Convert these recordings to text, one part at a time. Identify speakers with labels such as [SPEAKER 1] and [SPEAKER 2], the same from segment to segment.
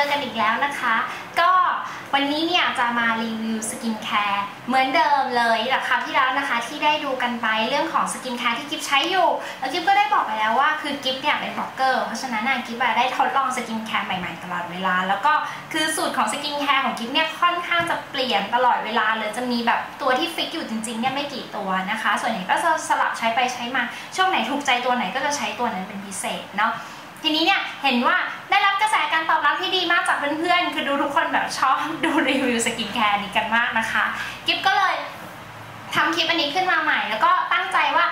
[SPEAKER 1] อกันอีกแล้วนะคะ ก็วันนี้เนี่ยจะมารีวิวสกินแคร์เหมือนเดิมเลยจากคราวที่แล้วนะคะ ที่ได้ดูกันไปเรื่องของสกินแคร์ที่กิฟใช้อยู่ แล้วกิฟก็ได้บอกไปแล้วว่าคือกิฟเนี่ยเป็นบล็อกเกอร์เพราะฉะนั้นกิฟได้ทดลองสกินแคร์ใหม่ๆตลอดเวลา แล้วก็คือสูตรของสกินแคร์ของกิฟเนี่ยค่อนข้างจะเปลี่ยนตลอดเวลาเลยจะมีแบบตัวที่ฟิกอยู่จริงๆเนี่ยไม่กี่ตัวนะคะ ส่วนใหญ่ก็จะสลับใช้ไปใช้มาช่วงไหนถูกใจตัวไหนก็จะใช้ตัวนั้นเป็นพิเศษเนาะทีนี้เนี่ยเห็นว่า ได้รับกระแสการตอบรับที่ดีมากจากเพื่อนๆ คือดูทุกคนแบบชอบดูรีวิวสกินแคร์นี้กันมากนะคะ กิฟก็เลยทำคลิปอันนี้ขึ้นมาใหม่ แล้วก็ตั้งใจว่า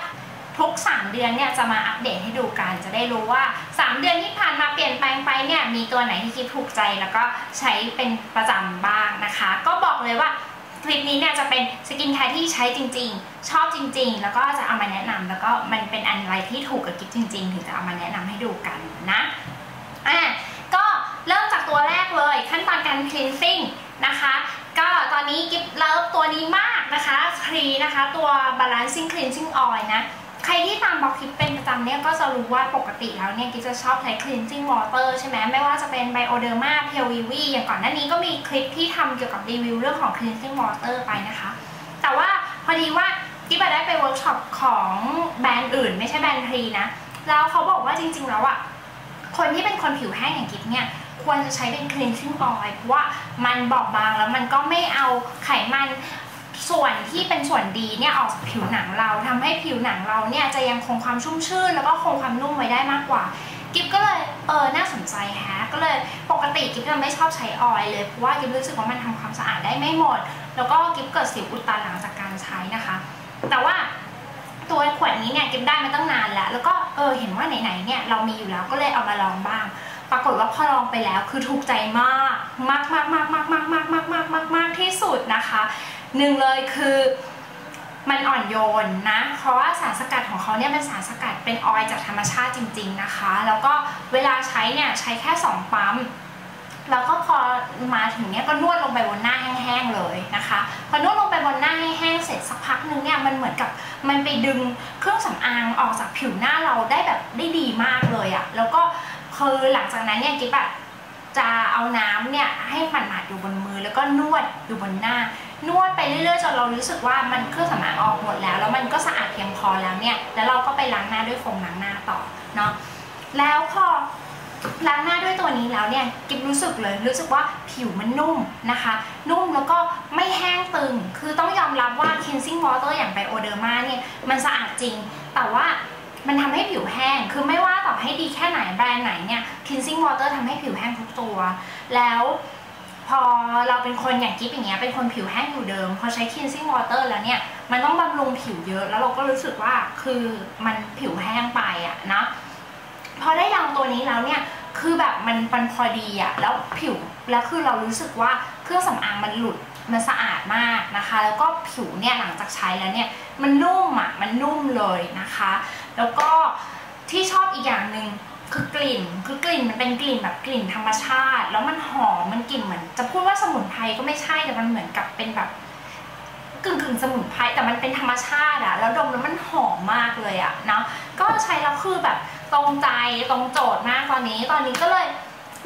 [SPEAKER 1] ทุก 3 เดือนเนี่ยจะมาอัปเดตให้ดูกัน จะได้รู้ว่า 3 เดือนที่ผ่านมาเปลี่ยนแปลงไปเนี่ยมีตัวไหนที่กิฟถูกใจแล้วก็ใช้เป็นประจำบ้างนะคะ ก็บอกเลยว่าคลิปนี้เนี่ยจะเป็นสกินแคร์ที่ใช้จริงๆ ชอบจริงๆ แล้วก็จะเอามาแนะนำแล้วก็มันเป็นอันไรที่ถูกกับกิฟจริง ๆ ถึงจะเอามาแนะนำให้ดูกันนะ อะก็เริ่มจากตัวแรกเลยขั้นตอนการ cleansing นะคะ ก็ตอนนี้กิฟเลิฟตัวนี้มากนะคะครีนะคะตัว balancing cleansing oil นะใครที่ตามบล็อกคลิปเป็นประจำเนี่ยก็จะรู้ว่าปกติแล้วเนี่ยกิฟจะชอบใช้ cleansing water ใช่ไหมไม่ว่าจะเป็น bioderma p e l v i v i อย่างก่อนหน้านี้ก็มีคลิปที่ทำเกี่ยวกับรีวิวเรื่องของ cleansing water ไปนะคะ แต่ว่าพอดีว่ากิฟได้ไปเวิร์กช็อปของแบรนด์อื่น ไม่ใช่แบรนด์ทรีนะแล้วเขาบอกว่าจริง ๆ แล้วอะ คนที่เป็นคนผิวแห้งอย่างกิฟเนี่ยควรจะใช้เป็น cleansing oil เพราะว่ามันบอบบางแล้วมันก็ไม่เอาไขมันส่วนที่เป็นส่วนดีเนี่ยออกจากผิวหนังเราทำให้ผิวหนังเราเนี่ยจะยังคงความชุ่มชื่น แล้วก็คงความนุ่มไว้ได้มากกว่า กิฟก็เลยเออน่าสนใจฮะก็เลยปกติกิฟจะไม่ชอบใช้ออยล์เลยเพราะว่ากิฟรู้สึกว่ามันทำความสะอาดได้ไม่หมด แล้วก็กิฟเกิดสิวอุดตันหลังจากการใช้นะคะ แต่ว่า ตัวขวดนี้เนี่ยกิฟได้มาตั้งนานแล้ว แล้วก็เออเห็นว่าไหนๆเนี่ยเรามีอยู่แล้วก็เลยเอามาลองบ้าง ปรากฏว่าพอลองไปแล้วคือถูกใจมากมากมากมากมากมากมากมากมากมากมากที่สุดนะคะหนึ่งเลยคือมันอ่อนโยนนะ เพราะว่าสารสกัดของเขาเนี่ยเป็นสารสกัดเป็นออยจากธรรมชาติจริง ๆนะคะ แล้วก็เวลาใช้เนี่ยใช้แค่ 2 ปั๊ม แล้วก็พอมาถึงเนี่ยก็นวดลงไปบนหน้าแห้งๆเลยนะคะ พอนวดลงไปบนหน้าแห้งๆ กพักนึงเนี่ยมันเหมือนกับมันไปดึงเครื่องสำอางออกจากผิวหน้าเราได้แบบได้ดีมากเลยอะแล้วก็คือหลังจากนั้นเนี่ยกิ๊บอะจะเอาน้ำเนี่ยให้มันหมาดอยู่บนมือ แล้วก็นวดอยู่บนหน้านวดไปเรื่อยๆจนเรารู้สึกว่ามันเครื่องสำอางออกหมดแล้ว แล้วมันก็สะอาดเพียงพอแล้วเนี่ย แล้วเราก็ไปล้างหน้าด้วยโฟมล้างหน้าต่อเนาะแล้วพอล้างหน้าด้วยตัวนี้แล้วเนี่ยกิ๊บรู้สึกเลยรู้สึกว่าผิวมันนุ่มนะคะนุ่ม ตึง คือต้องยอมรับว่า cleansing water อย่างไบโอเดอร์มาเนี่ยมันสะอาดจริง แต่ว่ามันทำให้ผิวแห้ง คือไม่ว่าต่อให้ดีแค่ไหนแบรนด์ไหนเนี่ย cleansing water ทำให้ผิวแห้งทุกตัว แล้วพอเราเป็นคนอย่างกิ๊บอย่างเงี้ยเป็นคนผิวแห้งอยู่เดิม พอใช้ cleansing water แล้วเนี่ย มันต้องบำรุงผิวเยอะ แล้วเราก็รู้สึกว่าคือมันผิวแห้งไปอะนะพอได้ลองตัวนี้แล้วเนี่ย คือแบบมันมันพอดีอะแล้วผิวแล้วคือเรารู้สึกว่าเครื่องสำอางมันหลุดมันสะอาดมากนะคะ แล้วก็ผิวเนี่ยหลังจากใช้แล้วเนี่ยมันนุ่มอะมันนุ่มเลยนะคะ แล้วก็ที่ชอบอีกอย่างหนึ่งคือกลิ่น คือกลิ่นมันเป็นกลิ่นแบบกลิ่นธรรมชาติ แล้วมันหอม มันกลิ่นเหมือน จะพูดว่าสมุนไพรก็ไม่ใช่ แต่มันเหมือนกับเป็นแบบกึ่งกึ่งสมุนไพร แต่มันเป็นธรรมชาติอะแล้วดมแล้วมันหอมมากเลยอะเนาะ ก็ใช้แล้วคือแบบ ตรงใจตรงโจทย์มากตอนนี้ตอนนี้ก็เลย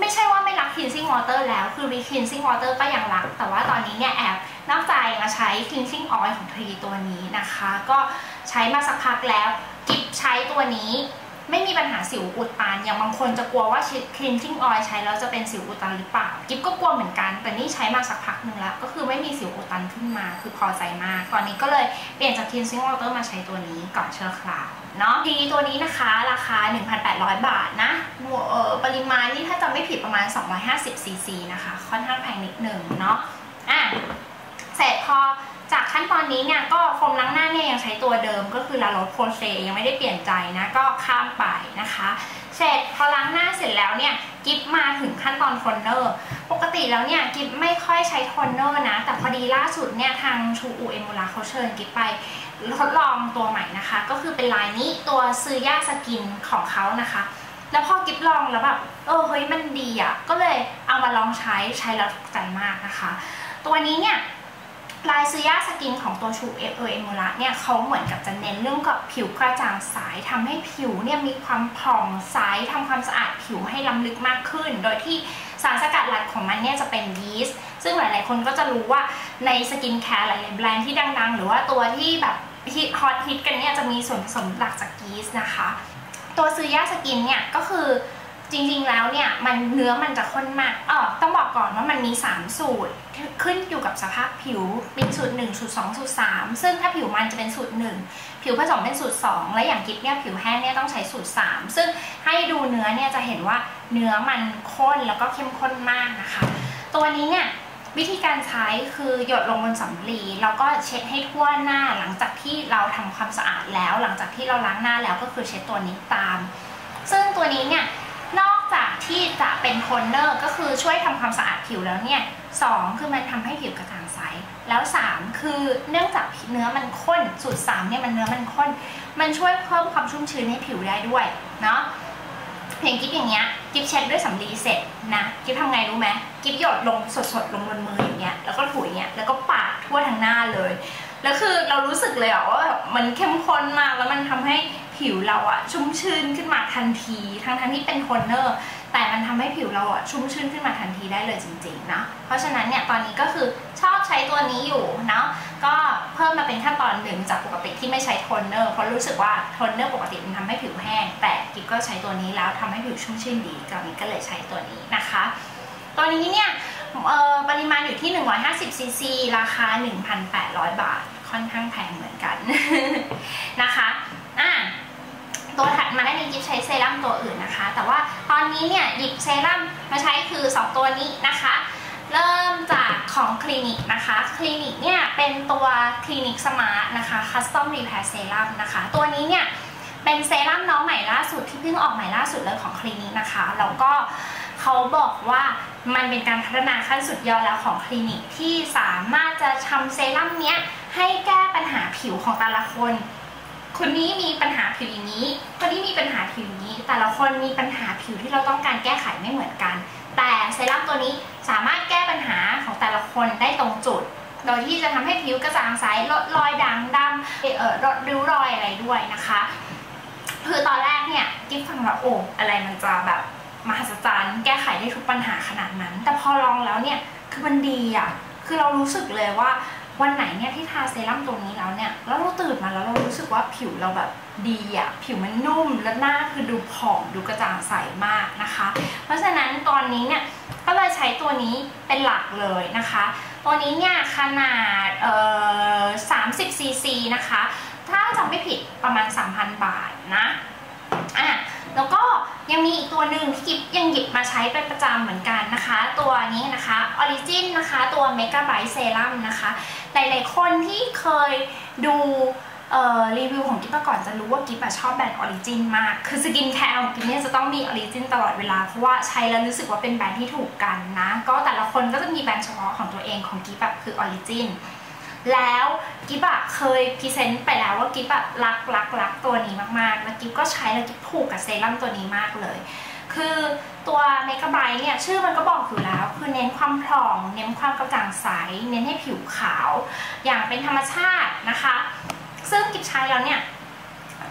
[SPEAKER 1] ไม่ใช่ว่าไม่รัก cleansing water แล้วคือ re cleansing water ก็ยังรัก แต่ว่าตอนนี้เนี่ยแอบนอกใจมาใช้ cleansing oil ของทรีตัวนี้นะคะ ก็ใช้มาสักพักแล้วกิฟใช้ตัวนี้ไม่มีปัญหาสิวอุดตัน อย่างบางคนจะกลัวว่า cleansing oil ใช้แล้วจะเป็นสิวอุดตันหรือเปล่า กิฟก็กลัวเหมือนกัน แต่นี่ใช้มาสักพักหนึ่งแล้ว ก็คือไม่มีสิวอุดตันขึ้นมา คือพอใจมาก ตอนนี้ก็เลยเปลี่ยนจาก cleansing water มาใช้ตัวนี้ก่อนเชื้อคราว เนาะทีตัวนี้นะคะราคา 1,800 บาทนะปริมาณนี่ถ้าจำไม่ผิดประมาณ 250 ซีซีนะคะ ค่อนข้างแพงนิดหนึ่งเนาะอะเสร็จพอจากขั้นตอนนี้เนี่ยก็โฟมล้างหน้าเนี่ยยังใช้ตัวเดิมก็คือลาโรสโพเซยังไม่ได้เปลี่ยนใจนะก็ข้ามไปนะคะ เสร็จพอล้างหน้าเสร็จแล้วเนี่ยกิฟมาถึงขั้นตอนโทนเนอร์ ปกติแล้วเนี่ยกิฟไม่ค่อยใช้โทนเนอร์นะ แต่พอดีล่าสุดเนี่ยทางชูอูเอมูลาเขาเชิญกิฟไป ทดลองตัวใหม่นะคะ ก็คือเป็นลายนี้ตัวซื้อย่าสกินของเขานะคะ แล้วพอกิฟลองแล้วแบบเออเฮ้ยมันดีอะก็เลยเอามาลองใช้ใช้แล้วถูกใจมากนะคะ ตัวนี้เนี่ยลายซูย่าสกินของตัวชูเอเอเอมูระเนี่ยเขาเหมือนกับจะเน้นเรื่องกับผิวกระจ่างใสทำให้ผิวเนี่ยมีความผ่องใสทำความสะอาดผิวให้ล้ำลึกมากขึ้น โดยที่สารสกัดหลักของมันเนี่ยจะเป็นยีสต์ซึ่งหลาย ๆ คนก็จะรู้ว่าในสกินแคร์หลาย ๆ แบรนด์ที่ดัง ๆ หรือว่าตัวที่แบบ ฮิตฮอตฮิตกันเนี่ยจะมีส่วนผสมหลักจากยีสต์นะคะ ตัวซื้อยาสกินเนี่ยก็คือจริงๆ แล้วเนี่ยมันเนื้อมันจะข้นมากอ๋อต้องบอกก่อนว่ามันมี 3 สูตร ขึ้นอยู่กับสภาพผิวเป็นสูตร 1 สูตร 2 สูตร 3 ซึ่งถ้าผิวมันจะเป็นสูตร 1 ผิวผสมเป็นสูตร 2 และอย่างกิฟเนี่ยผิวแห้งเนี่ยต้องใช้สูตร 3 ซึ่งให้ดูเนื้อเนี่ยจะเห็นว่าเนื้อมันข้นแล้วก็เข้มข้นมากนะคะ ตัวนี้เนี่ย วิธีการใช้คือหยดลงบนสำลีแล้วก็เช็ดให้ทั่วหน้าหลังจากที่เราทำความสะอาดแล้ว หลังจากที่เราล้างหน้าแล้วก็คือเช็ดตัวนี้ตาม ซึ่งตัวนี้เนี่ยนอกจากที่จะเป็นโทนเนอร์ก็คือช่วยทำความสะอาดผิวแล้วเนี่ยสองคือมันทำให้ผิวกระจ่างใส แล้ว 3 คือเนื่องจากเนื้อมันข้นสูตร3เนี่ยมันเนื้อมันข้น มันช่วยเพิ่มความชุ่มชื้นให้ผิวได้ด้วยเนาะเพียงกิ๊บอย่างเงี้ย กิ๊บเช็ดด้วยสำลีเสร็จนะกิ๊บทำไงรู้ไหมกิ๊บหยดลงสดๆลงบนมืออย่างเงี้ยแล้วก็ถูอย่างเงี้ยแล้วก็ปาดทั่วทั้งหน้าเลยแล้วคือเรารู้สึกเลยอะว่ามันเข้มข้นมากแล้วมันทำให้ผิวเราอะชุ่มชื้นขึ้นมาทันที ทั้งทั้งที่เป็นโทนเนอร์ แต่มันทำให้ผิวเราอะชุ่มชื้นขึ้นมาทันทีได้เลยจริงๆเนาะเพราะฉะนั้นเนี่ยตอนนี้ก็คือชอบใช้ตัวนี้อยู่เนาะก็เพิ่มมาเป็นขั้นตอนหนึ่งจากปกติที่ไม่ใช้โทนเนอร์เพราะรู้สึกว่าโทนเนอร์ปกติมันทำให้ผิวแห้ง แต่กิ๊บก็ใช้ตัวนี้แล้วทำให้ผิวชุ่มชื่นดีตอนนี้ก็เลยใช้ตัวนี้นะคะ ตัวนี้เนี่ยปริมาณอยู่ที่ 150ซีซีราคา 1,800 บาท ค่อนข้างแพงเหมือนกันนะคะอะ ตัวถัดมาได้นี้ยิบใช้เซรั่มตัวอื่นนะคะ แต่ว่าตอนนี้เนี่ยหยิบเซรั่มมาใช้คือ 2 ตัวนี้นะคะ เริ่มจากของคลินิกนะคะ คลินิกเนี่ยเป็นตัวคลินิกสมาร์ทนะคะคัสตอมรีแพร์เซรั่มนะคะ ตัวนี้เนี่ยเป็นเซรั่มน้องใหม่ล่าสุดที่เพิ่งออกใหม่ล่าสุดเลยของคลินิกนะคะแล้วก็เขาบอกว่ามันเป็นการพัฒนาขั้นสุดยอดแล้วของคลินิกที่สามารถจะทำเซรั่มเนี้ยให้แก้ปัญหาผิวของแต่ละคน คนนี้มีปัญหาผิวอย่างนี้ คนนี้มีปัญหาผิวอย่างนี้ แต่ละคนมีปัญหาผิวที่เราต้องการแก้ไขไม่เหมือนกัน แต่เซรั่มตัวนี้สามารถแก้ปัญหาของแต่ละคนได้ตรงจุด โดยที่จะทำให้ผิวกระจ่างใสลดรอยด่างดำเอ่อลดริ้วรอยอะไรด้วยนะคะ คือตอนแรกเนี่ยกิ๊ฟฟังแล้วโอ้อะไรมันจะแบบมหัศจรรย์แก้ไขได้ทุกปัญหาขนาดนั้น แต่พอลองแล้วเนี่ยคือมันดีอะคือเรารู้สึกเลยว่า วันไหนเนี่ยที่ทาเซรั่มตัวนี้แล้วเนี่ยแล้วเราตื่นมาแล้วเรารู้สึกว่าผิวเราแบบดีอะผิวมันนุ่มและหน้าคือดูผ่องดูกระจ่างใสมากนะคะ เพราะฉะนั้นตอนนี้เนี่ยก็เลยใช้ตัวนี้เป็นหลักเลยนะคะ ตัวนี้เนี่ยขนาดเอ่อ30ซีซีนะคะ ถ้าจำไม่ผิดประมาณ 3,000 บาทนะอะแล้วก็ ยังมีอีกตัวหนึ่งที่กิฟยังหยิบมาใช้เป็นประจำเหมือนกันนะคะ ตัวนี้นะคะ Origin นะคะ ตัว Mega Bright Serum นะคะ หลายๆคนที่เคยดูรีวิวของกิฟมาก่อนจะรู้ว่ากิฟชอบแบรนด์ออริจินมาก คือสกินแคร์ของกิฟเนี่ยจะต้องมีออริจินตลอดเวลา เพราะว่าใช้แล้วรู้สึกว่าเป็นแบรนด์ที่ถูกกันนะ ก็แต่ละคนก็จะมีแบรนด์เฉพาะของตัวเองของกิฟแบบคือออริจิน แล้วกิบอะเคยพรีเซนต์ไปแล้วว่ากิบอะรักรักรักตัวนี้มากๆแล้วกิบก็ใช้แล้วกิบผูกกับเซรั่มตัวนี้มากเลย คือตัวเมกะไบต์เนี่ยชื่อมันก็บอกอยู่แล้ว คือเน้นความผ่อง เน้นความกระจ่างใส เน้นให้ผิวขาว อย่างเป็นธรรมชาตินะคะ ซึ่งกิบใช้แล้วเนี่ย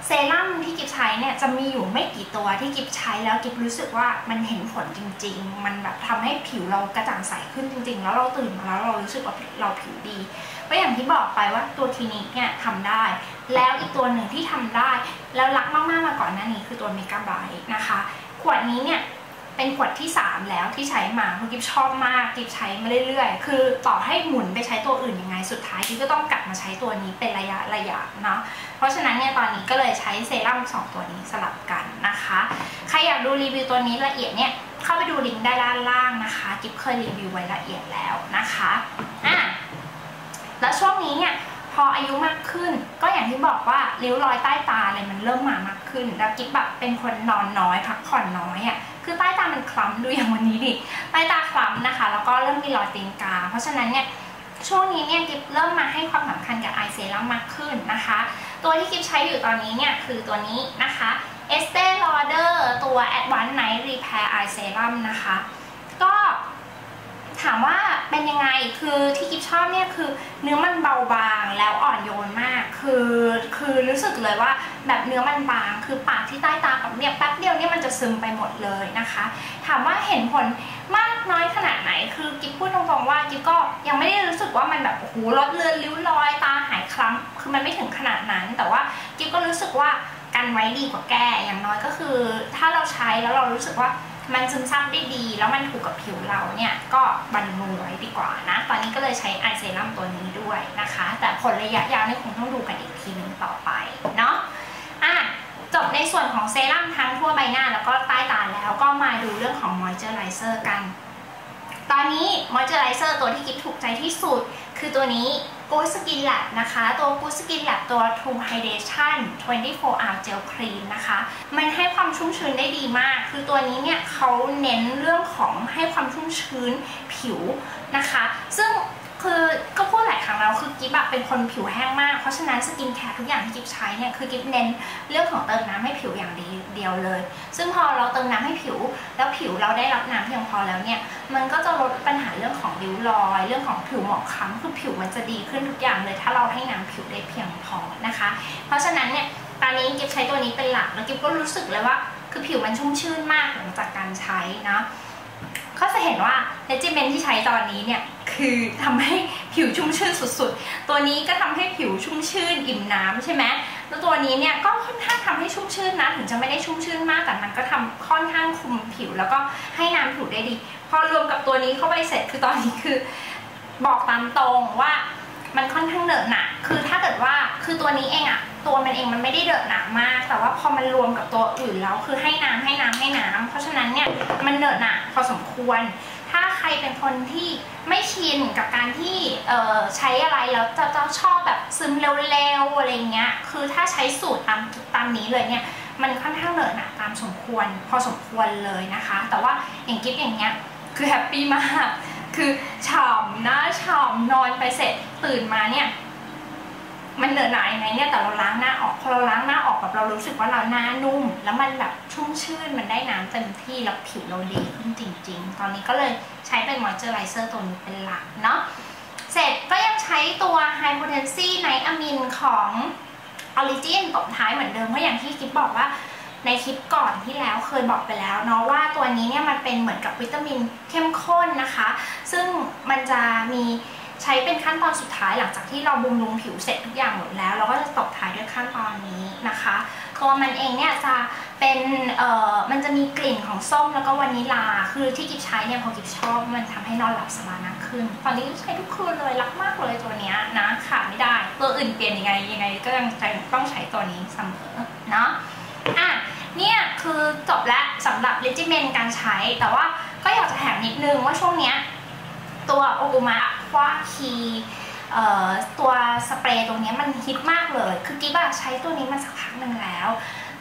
[SPEAKER 1] เซรั่มที่กิฟใช้เนี่ยจะมีอยู่ไม่กี่ตัวที่กิฟใช้แล้วกิฟรู้สึกว่ามันเห็นผลจริง ๆ มันแบบทำให้ผิวเรากระจ่างใสขึ้นจริง ๆ แล้วเราตื่นมาแล้วเรารู้สึกว่าเราผิวดีก็อย่างที่บอกไปว่าตัวคลินิกเนี่ยทำได้ แล้วอีกตัวหนึ่งที่ทำได้ แล้วรักมากๆมาก่อนหน้านี้คือตัวเมกาไบต์นะคะ ขวดนี้เนี่ย เป็นขวดที่ 3 แล้วที่ใช้มาเพราะกิฟชอบมากกิฟใช้มาเรื่อยๆ คือต่อให้หมุนไปใช้ตัวอื่นยังไงสุดท้ายกิฟก็ต้องกลับมาใช้ตัวนี้เป็นระยะระยะเนาะเพราะฉะนั้นเนี่ยตอนนี้ก็เลยใช้เซรั่ม2 ตัวนี้สลับกันนะคะใครอยากดูรีวิวตัวนี้ละเอียดเนี่ยเข้าไปดูลิงก์ได้ด้านล่างนะคะกิฟเคยรีวิวไว้ละเอียดแล้วนะคะอะแล้วช่วงนี้เนี่ย ออายุมากขึ้น ก็อย่างที่บอกว่าริ้วรอยใต้ตาอะไรมันเริ่มมามากขึ้น แล้วกิ๊บแบบเป็นคนนอนน้อยพักผ่อนน้อยอะคือใต้ตามันคล้ำดูอย่างวันนี้ดิใต้ตาคล้ำนะคะ แล้วก็เริ่มมีรอยตีนกา เพราะฉะนั้นเนี่ยช่วงนี้เนี่ยกิ๊บเริ่มมาให้ความสำคัญกับไอเซรั่มมากขึ้นนะคะ ตัวที่กิ๊บใช้อยู่ตอนนี้เนี่ยคือตัวนี้นะคะ Estee Lauder ตัว Advanced Night Repair Eye Serum นะคะ ถามว่าเป็นยังไงคือที่กิฟชอบเนี่ยคือเนื้อมันเบาบางแล้วอ่อนโยนมาก คือคือรู้สึกเลยว่าแบบเนื้อมันบาง คือปากที่ใต้ตากับเนี่ยแป๊บเดียวเนี่ยมันจะซึมไปหมดเลยนะคะ ถามว่าเห็นผลมากน้อยขนาดไหน คือกิฟพูดตรงๆว่ากิฟก็ยังไม่ได้รู้สึกว่ามันแบบโอ้โหลดเลือนริ้วรอยตาหายคล้ำคือมันไม่ถึงขนาดนั้น แต่ว่ากิฟก็รู้สึกว่ากันไว้ดีกว่าแก้อย่างน้อยก็คือ ถ้าเราใช้แล้วเรารู้สึกว่า มันซึมซับได้ดี แล้วมันถูกกับผิวเราเนี่ยก็บำรุงไว้ดีกว่านะ ตอนนี้ก็เลยใช้ไอเซรั่มตัวนี้ด้วยนะคะ แต่ผลระยะยาวเนี่ยคงต้องดูกันอีกทีนึงต่อไปเนาะอะจบในส่วนของเซรั่มทั้งทั่วใบหน้าแล้วก็ใต้ตาแล้วก็มาดูเรื่องของมอยเจอร์ไรเซอร์กัน ตอนนี้มอยเจอร์ไรเซอร์ตัวที่กิ๊บถูกใจที่สุด คือตัวนี้ กูสกินแลบนะคะ ตัวกูสกินแลบตัว True Hydration 24 hour gel cream นะคะ มันให้ความชุ่มชื้นได้ดีมาก คือตัวนี้เนี่ยเขาเน้นเรื่องของให้ความชุ่มชื้นผิวนะคะ ซึ่ง คือก็พูดหลายครั้งแล้วคือกิ๊บแบบเป็นคนผิวแห้งมากเพราะฉะนั้นสกินแคร์ทุกอย่างที่กิ๊บใช้เนี่ยคือกิ๊บเน้นเรื่องของเติมน้ำให้ผิวอย่างดีเดียวเลย ซึ่งพอเราเติมน้ำให้ผิว แล้วผิวเราได้รับน้ำเพียงพอแล้วเนี่ยมันก็จะลดปัญหาเรื่องของริ้วรอย เรื่องของผิวหมองคล้ำคือผิวมันจะดีขึ้นทุกอย่างเลย ถ้าเราให้น้ำผิวได้เพียงพอนะคะ เพราะฉะนั้นเนี่ยตอนนี้กิ๊บใช้ตัวนี้เป็นหลักแล้วกิ๊บก็รู้สึกเลยว่า คือผิวมันชุ่มชื่นมากหลังจากการใช้นะ ก็จะเห็นว่าเรจิเมนที่ใช้ตอนนี้เนี่ยคือทำให้ผิวชุ่มชื่นสุดๆ ตัวนี้ก็ทำให้ผิวชุ่มชื่นอิ่มน้ำใช่ไหมแล้วตัวนี้เนี่ยก็ค่อนข้างทำให้ชุ่มชื่นนะถึงจะไม่ได้ชุ่มชื่นมากแต่มันก็ทำค่อนข้างคุมผิวแล้วก็ให้น้ำผิวได้ดี พอรวมกับตัวนี้เข้าไปเสร็จคือตอนนี้คือ บอกตามตรงว่า มันค่อนข้างเหนอะหนะคือถ้าเกิดว่าคือตัวนี้เองอะตัวมันเองมันไม่ได้เดอะหนามาก แต่ว่าพอมันรวมกับตัวอื่นแล้วคือให้น้ำให้น้ำให้น้ำเพราะฉะนั้นเนี่ยมันเดอะหนาพอสมควร ถ้าใครเป็นคนที่ไม่ชินกับการที่ใช้อะไรแล้วจะจะชอบแบบซึมเร็วๆอะไรเงี้ยคือถ้าใช้สูตรตามตามนี้เลยเนี่ยมันค่อนข้างเหนอะหนาตามสมควร พอสมควรเลยนะคะ แต่ว่าอย่างกิฟอย่างเงี้ยคือแฮปปี้มากคือฉ่ำนะฉ่ำ นอนไปเสร็จตื่นมาเนี่ย มันเหนอะหนายังไงเนี่ยแต่เราล้างหน้าออกพอเราล้างหน้าออกแบบเรารู้สึกว่าเราหน้านุ่ม แล้วมันแบบชุ่มชื่นมันได้น้ำเต็มที่แล้วผิวเราดีขึ้นจริง ๆ ตอนนี้ก็เลยใช้เป็นมอยเจอร์ไรเซอร์ตัวนี้เป็นหลักเนาะเสร็จก็ยังใช้ตัว High Potency Night Amin ของ Origin ตบท้ายเหมือนเดิมเพราะอย่างที่กิ๊บบอกว่าในคลิปก่อนที่แล้วเคยบอกไปแล้วเนาะว่าตัวนี้เนี่ยมันเป็นเหมือนกับวิตามินเข้มข้นนะคะ ซึ่งมันจะมี ใช้เป็นขั้นตอนสุดท้ายหลังจากที่เราบำรุงผิวเสร็จทุกอย่างหมดแล้ว เราก็จะตบท้ายด้วยขั้นตอนนี้นะคะตัวมันเองเนี่ยจะเป็นเอ่อมันจะมีกลิ่นของส้มแล้วก็วานิลา คือที่กิบใช้เนี่ยพอกิบชอบมันทำให้นอนหลับสบายมากขึ้นตอนนี้ใช้ทุกคืนเลยรักมากเลยตัวนี้นะขาดไม่ได้ ตัวอื่นเปลี่ยนยังไงยังไงก็ยังต้องใช้ตัวนี้เสมอเนาะอะเนี่ยคือจบแล้วสำหรับเลจิเมนการใช้ แต่ว่าก็อยากจะแถมนิดนึงว่าช่วงเนี้ยตัวโอกุมะ ว่าคีตัวสเปรย์ตรงนี้มันฮิตมากเลย คือกิ๊บใช้ตัวนี้มาสักพักหนึ่งแล้ว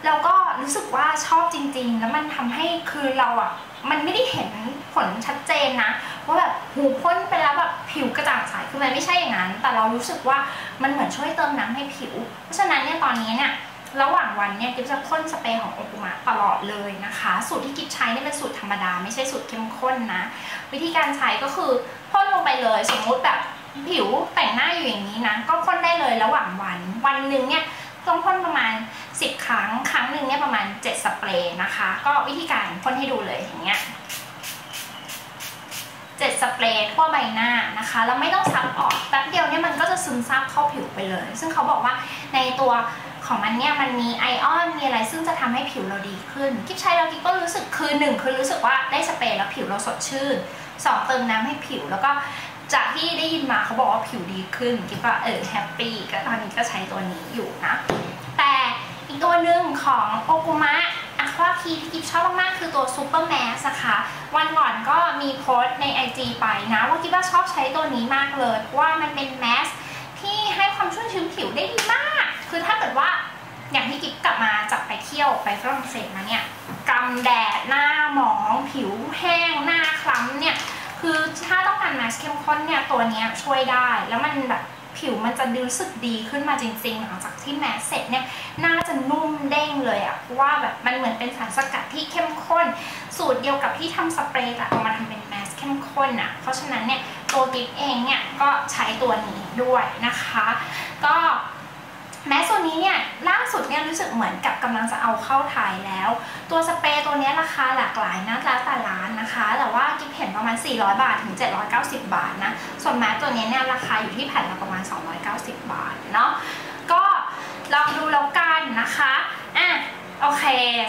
[SPEAKER 1] แล้วก็รู้สึกว่าชอบจริง ๆ แล้วมันทำให้คือเราอะ มันไม่ได้เห็นผลชัดเจนนะว่าแบบหูพ่นไปแล้วแบบผิวกระจ่างใสคือมันไม่ใช่อย่างนั้น แต่เรารู้สึกว่ามันเหมือนช่วยเติมน้ำให้ผิว เพราะฉะนั้นเนี่ยตอนนี้เนี่ย ระหว่างวันเนี่ยกิ๊บจะพ่นสเปรย์ของโอกุมะตลอดเลยนะคะ สูตรที่กิ๊บใช้นี่เป็นสูตรธรรมดา ไม่ใช่สูตรเข้มข้นนะ วิธีการใช้ก็คือพ่นลงไปเลยสมมุติแบบผิวแต่งหน้าอยู่อย่างนี้นะก็พ่นได้เลยระหว่างวัน วันหนึ่งเนี่ยต้องพ่นประมาณ 10 ครั้ง ครั้งหนึ่งเนี่ยประมาณ 7 สเปรย์นะคะ ก็วิธีการพ่นให้ดูเลยอย่างเงี้ย เจ็ดสเปรย์ทั่วใบหน้านะคะแล้วไม่ต้องซับออกแป๊บเดียวเนี่ยมันก็จะซึมซาบเข้าผิวไปเลย ซึ่งเขาบอกว่าในตัวของมันเนี่ยมันมีไอออนมีอะไรซึ่งจะทำให้ผิวเราดีขึ้นกิ๊บใช้แล้วกิ๊บก็รู้สึกคือหนึ่งคือรู้สึกว่าได้สเปรย์แล้วผิวเราสดชื่นสองเติมน้ำให้ผิวแล้วก็จากที่ได้ยินมาเขาบอกว่าผิวดีขึ้นคิดว่าเออแฮปปี้ก็ตอนนี้ก็ใช้ตัวนี้อยู่นะแต่อีกตัวหนึ่งของโอกุมะ อะควาคีที่กิฟชอบมากๆคือตัวซูเปอร์แมสนะคะวันก่อนก็มีโพสต์ใน IG ไปนะว่ากิฟว่าชอบใช้ตัวนี้มากเลยว่ามันเป็นแมสที่ให้ความชุ่มชื้นผิวได้ดีมาก คือถ้าเกิดว่าอย่างที่กิฟกลับมาจากไปเที่ยวไปฝรั่งเศสมาเนี่ยกำแดดหน้าหมองผิวแห้งหน้าคล้ำเนี่ยคือถ้าต้องการแมสเข้มข้นเนี่ยตัวนี้ช่วยได้แล้วมันแบบ ผิวมันจะรู้สึกดีขึ้นมาจริงๆ หลังจากที่แมสเสร็จเนี่ยน่าจะนุ่มเด้งเลยอะเพราะว่าแบบมันเหมือนเป็นสารสกัดที่เข้มข้น สูตรเดียวกับที่ทำสเปรย์แต่เอามาทำเป็นแมสเข้มข้นอะเพราะฉะนั้นเนี่ยตัวกิฟเองเนี่ยก็ใช้ตัวนี้ด้วยนะคะ ก็ แม้ส่วนนี้เนี่ยล่าสุดเนี่ยรู้สึกเหมือนกับกำลังจะเอาเข้าไทยแล้ว ตัวสเปรย์ตัวนี้ราคาหลากหลายนะแล้วแต่ร้านนะคะ แต่ว่ากิฟเห็นประมาณ 400 บาทถึง 790 บาทนะ ส่วนแม้ตัวนี้เนี่ยราคาอยู่ที่แผ่นละประมาณ 290 บาทเนาะก็ลองดูแล้วกันนะคะอะ โอเค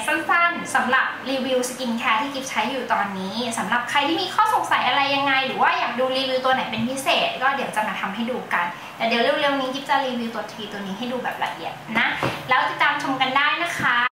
[SPEAKER 1] สั้นๆสำหรับรีวิวสกินแคร์ที่กิฟใช้อยู่ตอนนี้สำหรับใครที่มีข้อสงสัยอะไรยังไง หรือว่าอยากดูรีวิวตัวไหนเป็นพิเศษ ก็เดี๋ยวจะมาทำให้ดูกัน แต่เดี๋ยวเร็วๆนี้กิฟจะรีวิวตัวทีตัวนี้ให้ดูแบบละเอียดนะ แล้วติดตามชมกันได้นะคะ